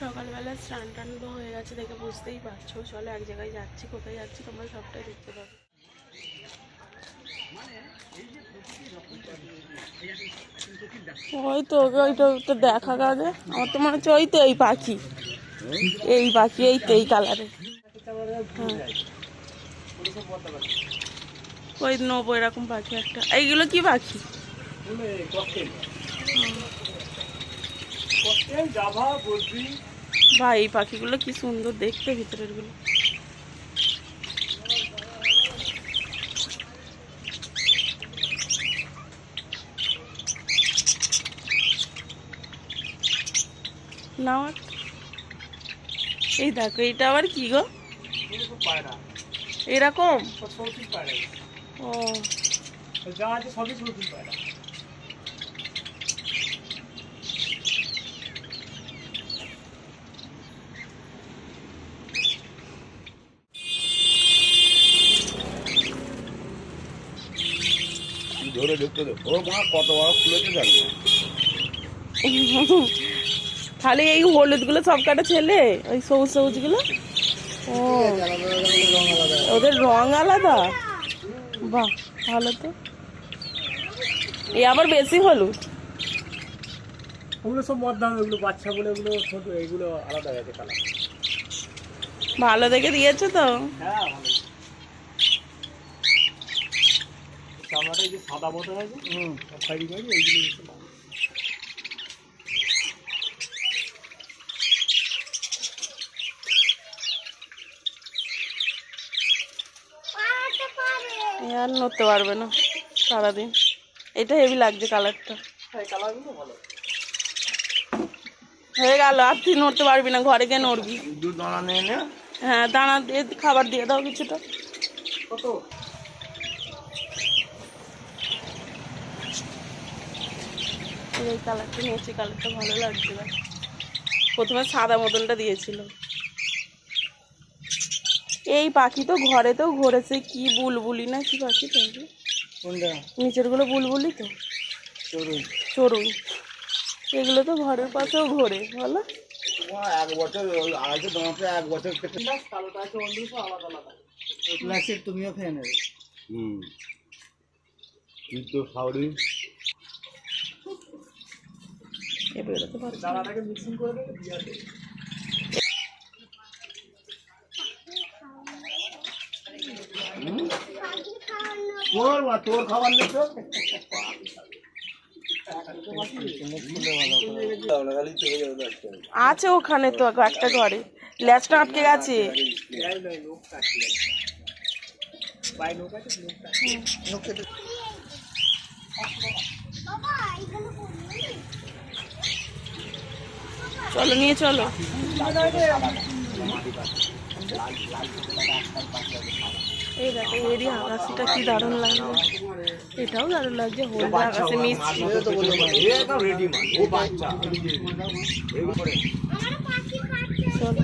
সকালবেলা স্নান টান তো হয়ে গেছে দেখে বুঝতেই পারছ। চলো এক জায়গায় যাচ্ছি, কোথায় যাচ্ছি তোমরা সবটাই দেখতে পাবে। ওই তো ওকে ওইটা ওটা দেখা আগে আমার তো মনে হচ্ছে ওই তো এই পাখি। এই পাখি, এই তো এই কালারে ওই নেব এরকম পাখি একটা। এইগুলো কি পাখি? ভাই এই পাখিগুলো কি সুন্দর দেখতে ভিতরেরগুলো। নাও। এই দেখো এটা আবার কি গো? এরকম ও। যা আছে সবই পায়রা। ধরে ঢুকতে দে। ও মা কত বড় খুলেছে জানি তাহলে এই হলুদগুলো সব কাটা ছেলে? ওই সবুজ সবুজগুলো ও। ওদের রং আলাদা? বাহ ভালো তো। এ আবার বেশি হলুদ? ওগুলো সব মধ্যম ওগুলো বাচ্চা বলে ওগুলো ছোট এইগুলো আলাদা গেছে কালার ভালো দেখে দিয়েছ তো? হ্যাঁ ভালো চামড়াটা এই যে সাদা মতো আছে হুম। সাইড করে এইগুলো আর নড়তে পারবে না সারাদিন। এটা হেভি লাগছে কালারটা হ্যাঁ হয়ে গেল আর তুই নড়তে পারবি না ঘরে গিয়ে নড়বি। হ্যাঁ দানা দিয়ে খাবার দিয়ে দাও কিছুটা। কত? এই কালারটা নিয়েছি কালারটা ভালো লাগছে না। প্রথমে সাদা মতনটা দিয়েছিল। এই পাখি তো ঘরে তো ঘুরেছে কি বুলবুলি না কি পাখি তো? নিচেরগুলো বুলবুলি তো? চড়ুই। চড়ুই। এগুলো তো ঘরের পাশেও ঘোরে বলো। এক বছর আড়াইশো তোমাকে এক বছর তুমিও খেয়ে নেবে। হুম। তুই তো খাওয়ারি বেরোতে পারছি তোর তোর খাবার নেই তো আছে ওখানে তো একটা ঘরে। ল্যাচটা আটকে গেছে। চলো, নিয়ে চলো। এই দেখো এরই আকাশটা কি দারুণ লাগল। এটাও দারুণ লাগছে, হলদে আকাশে মিষ্টি একদম রেডি মা ও বাচ্চা চলো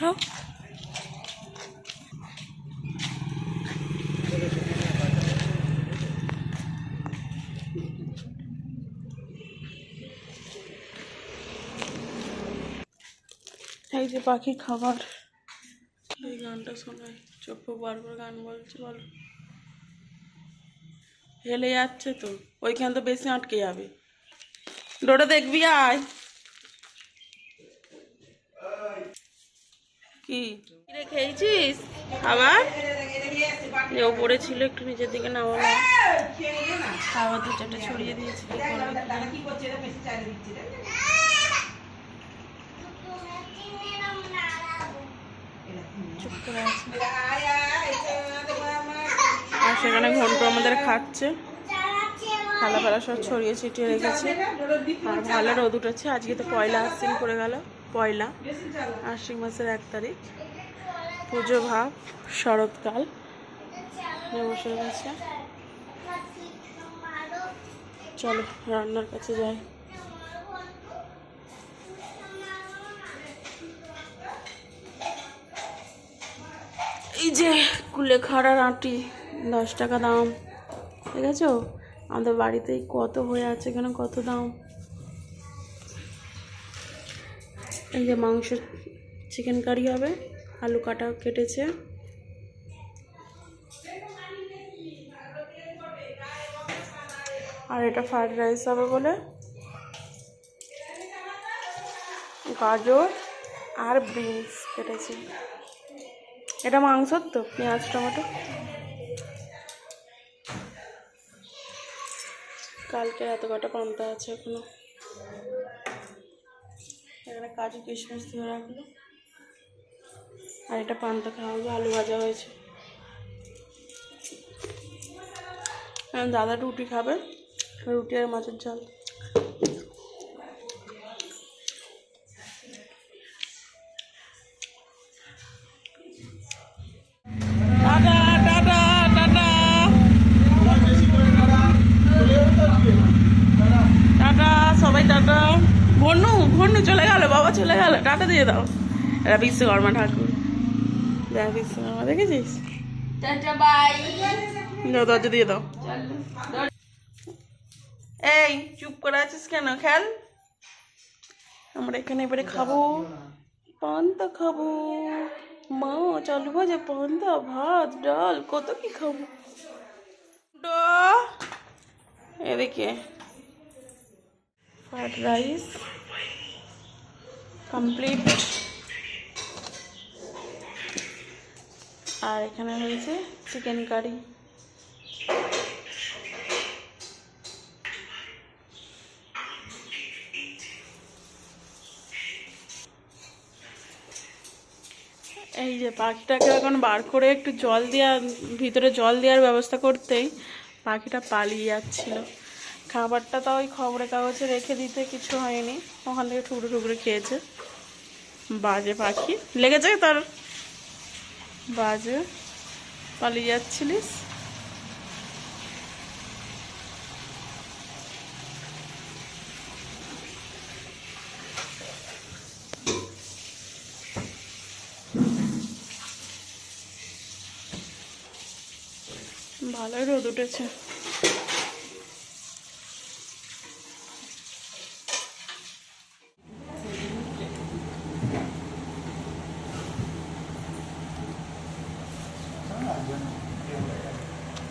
হ্যাঁ এই যে পাখি খাবার। এই গানটা শোনাই। চোখ বারবার গান বলছে বলো। হেলে যাচ্ছে তো। ওইখান তো বেশি আটকে যাবে। ডোটা দেখবি আয়। কি? কিরে খেয়েছিস? খাবার? যে ওপরে ছিল একটু নিচের দিকে নামালাম খাবার দু চারটে ছড়িয়ে দিয়েছি কি করবে কি জানি। চুপ আর সেখানে ঘন্ট আমাদের খাচ্ছে। থালা ফালা সব ছড়িয়ে ছিটিয়ে রেখেছে। আর ভালো রোদ উঠেছে। আজকে তো পয়লা আশ্বিন পড়ে গেল। পয়লা আশ্বিন মাসের এক তারিখ। পুজো ভাব, শরৎকাল। বসে গেছে। চলো, রান্নার কাছে যাই। এই যে কুলেখাড়ার আটি, দশ টাকা দাম ঠিক আছে আমাদের বাড়িতেই কত হয়ে আছে এখানে কত দাম? এই যে মাংস চিকেন কারি হবে, আলু কাটা কেটেছে। আর এটা ফ্রাইড রাইস হবে বলে। গাজর আর বিনস কেটেছে। এটা মাংসর তো, পেঁয়াজ, টমেটো। কালকে এত কটা পান্তা আছে এখনও। এখানে কাজু কিশমিশ দিয়ে রাখল। আর এটা পান্তা খাওয়া হবে, আলু ভাজা হয়েছে। দাদা রুটি খাবে, রুটি আর মাছের ঝাল। ভন্নু ভন্নু চলে গেল বাবা চলে গেল টাটা দিয়ে দাও। এরা বিশ্বকর্মা ঠাকুর। দেখ বিশ্বকর্মা দেখেছিস? বাই। দরজা দিয়ে দাও। এই চুপ করে আছিস কেন? খেল। আমরা এখানে এবারে খাব। পান্তা খাব। মা চালু ভাজা পান্তা ভাত ডাল কত কি খাব। এদিকে। ফ্রাইড রাইস কমপ্লিট আর এখানে হয়েছে চিকেন কারি এই যে পাখিটাকে এখন বার করে একটু জল দেওয়া ভিতরে জল দেওয়ার ব্যবস্থা করতেই পাখিটা পালিয়ে যাচ্ছিল। খাবারটা তো ওই খবরের কাগজে রেখে দিতে কিছু হয়নি। ওখান থেকে টুকরো টুকরো খেয়েছে। বাজে পাখি। লেগেছে তার? বাজে। পালিয়ে যাচ্ছিলিস? ভালোই রোদ উঠেছে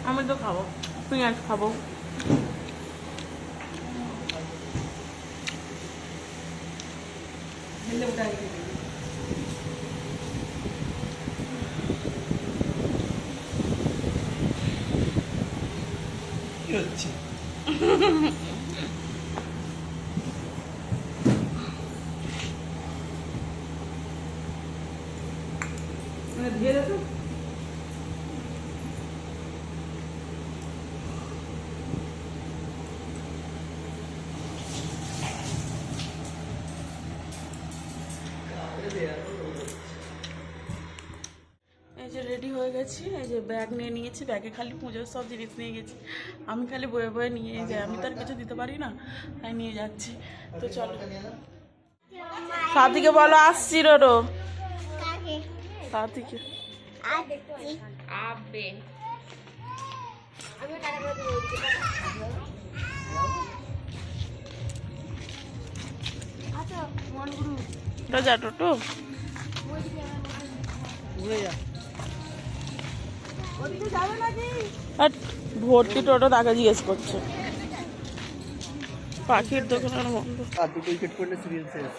আমি তো খাব পেঁয়াজ খাব। এই যে রেডি হয়ে গেছি এই যে ব্যাগ নিয়ে নিয়েছি ব্যাগে খালি পুজোর সব জিনিস নিয়ে গেছি। আমি খালি বয়ে বয়ে নিয়ে যাই আমি তো আর কিছু দিতে পারি না তাই নিয়ে যাচ্ছি। তো চলো। সাথীকে বলো আসছি রো সাথীকে ওটা যা টোটো। আর ভর্তি টোটো তাকে জিজ্ঞেস করছে। পাখির দোকানের বন্ধ। আর দুটো উইকেট করলে সিরিয়াল শেষ।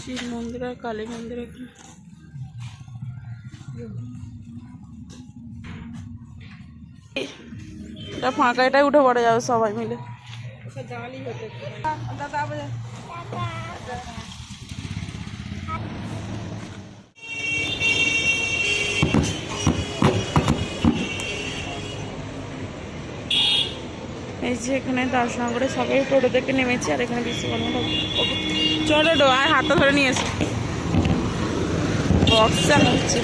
শিব মন্দির আর কালী মন্দির এখানে। এটা ফাঁকা এটাই উঠে পড়ে যাবে সবাই মিলে। এই যে এখানে দাসনগরে সবাই টোটো থেকে নেমেছে আর এখানে বিশ্বকর্মা চলো ডো আর হাতটা ধরে নিয়ে এসো বক্স চালাচ্ছে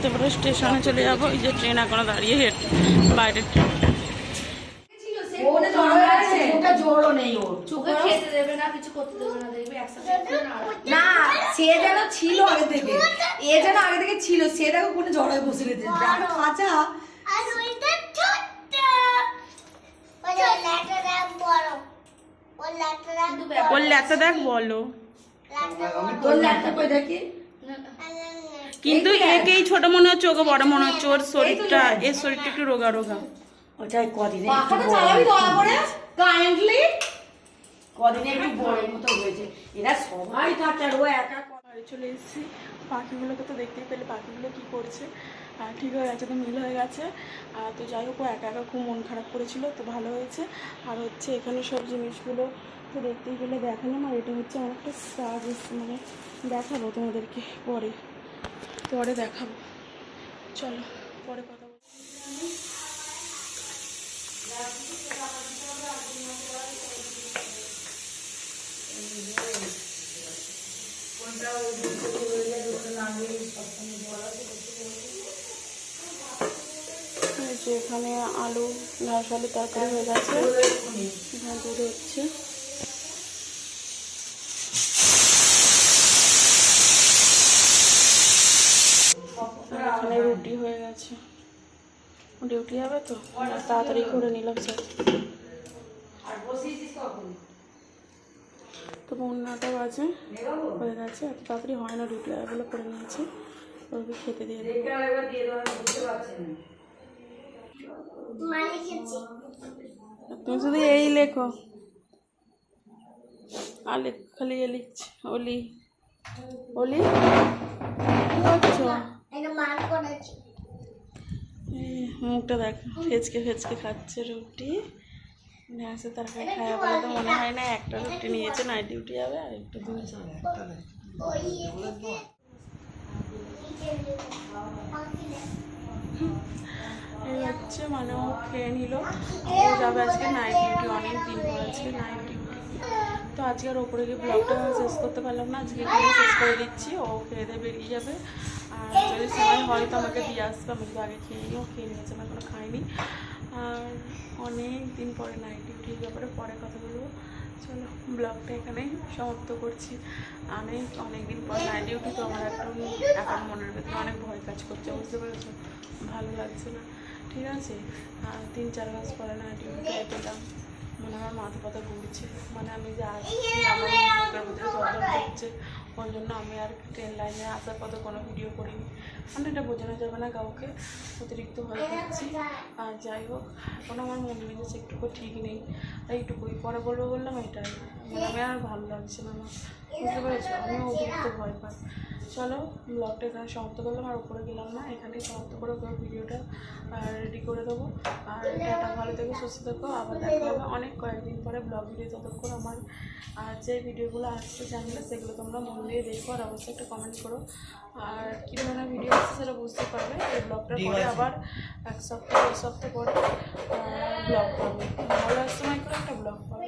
তারপরে স্টেশনে চলে যাব এই যে ট্রেন এখনও দাঁড়িয়ে হেঁটে বাইরের ট্রেন জোরও নেই ওর ওকে খেতে দেবে না কিছু করতে দেবে না দেখবে একসাথে না সে যেন ছিল আগে থেকে। এ যেন আগে থেকে ছিল সে দেখো কোনো জড়ায় বসে কিন্তু ব্যাপার- ওর ল্যাটা দেখ বলো। তোর ল্যাপটা কই দেখি? কিন্তু একেই ছোট মনে হচ্ছে ওকে বড় মনে হচ্ছে। ওর শরীরটা এর শরীরটা একটু রোগা রোগা। ওটাই কদিনে পাখাটা চালাবি দয়া করে কাইন্ডলি চলে এসেছি। পাখিগুলোকে তো দেখতেই পেলে, পাখিগুলো কি করছে? ঠিক হয়ে গেছে তো, মিল হয়ে গেছে। তো যাই হোক, ও একা একা খুব মন খারাপ করেছিল, তো ভালো হয়েছে। আর হচ্ছে এখানে সব জিনিসগুলো তো দেখতেই পেলে, দেখালাম। আর এটা হচ্ছে আমার একটা স্টার মানে দেখাবো তোমাদেরকে পরে। পরে দেখাবো। চলো, পরে কথা এখানে আলু ঘাস আলু তরকারি হয়ে গেছে। এখানে হচ্ছে। এখানে রুটি হয়ে গেছে। ডিউটি যাবে তো? তাড়াতাড়ি করে নিলাম, স্যার। তো পনেরোটা বাজে হয়ে গেছে এত তাড়াতাড়ি হয় না রুটি বলে করে নিয়েছি। ওকে খেতে দিয়ে তুমি শুধু এই লেখো। আর লেখ খালি এ লিখছি করছ? করেছি এই মুখটা দেখ ফেচকে ফেচকে খাচ্ছে রুটি। আসে তরকারি খাওয়া বলে তো মনে হয় না একটা রুটি নিয়েছে নাইট ডিউটি যাবে আর একটু হচ্ছে মানে ও খেয়ে নিল। ও যাবে আজকে নাইট ডিউটি অনেক দিন পর আজকে নাইট ডিউটি তো আজকে আর ওপরে গিয়ে ব্লগটা শেষ করতে পারলাম না আজকে এখানে শেষ করে দিচ্ছি ও খেয়ে দিয়ে বেরিয়ে যাবে। আর যদি সময় হয় তো আমাকে দিয়ে আসবে আমি তো আগে খেয়ে নিই ও খেয়ে নিয়েছে না কোনো খাইনি আর অনেক দিন পরে নাইট ডিউটির ব্যাপারে পরে কথা বলব। চলো, ব্লগটা এখানেই সমাপ্ত করছি। অনেক অনেক দিন পর নাইট ডিউটি তো আমার একটু এখন মনের ভেতরে অনেক ভয় কাজ করছে, বুঝতে পেরেছ? ভালো লাগছে না। ঠিক আছে আর তিন চার মাস পরে নাইট ডিউটিতে পেলাম মানে আমার মাথা পাতা ঘুরছে। মানে আমি যে আসছি, আমার বুকের ভিতরে করছে ওই জন্য আমি আর ট্রেন লাইনে আসার পথে কোনো ভিডিও করিনি। মানে এটা বোঝানো যাবে না কাউকে, অতিরিক্ত হয়ে যাচ্ছি। আর যাই হোক, এখন আমার মন মেজাজ একটুকু ঠিক নেই। আর এইটুকুই। পরে বলব বললাম, এটাই। মানে আমি আর ভালো লাগছে না আমার। বুঝতে পেরেছ? আমিও অতিরিক্ত ভয় পাই। চলো ব্লগটা এখানে সমাপ্ত করলাম আর উপরে গেলাম না। এখানেই সমাপ্ত করে পুরো ভিডিওটা রেডি করে দেবো। আর টাটা ভালো থেকো সুস্থ থাকো। আবার দেখা হবে অনেক কয়েকদিন পরে ব্লগ ভিডিও ততক্ষণ আমার আর যে ভিডিওগুলো আসছে চ্যানেলে সেগুলো তোমরা মন দিয়ে দেখো আর অবশ্যই একটা কমেন্ট করো। আর কী ধরনের ভিডিও আসছে সেটা বুঝতে পারবে। এই ব্লগটা পরে আবার এক সপ্তাহ এক সপ্তাহ পরে ব্লগ পাবে। ভালো এক সময় করে একটা ব্লগ পাবে।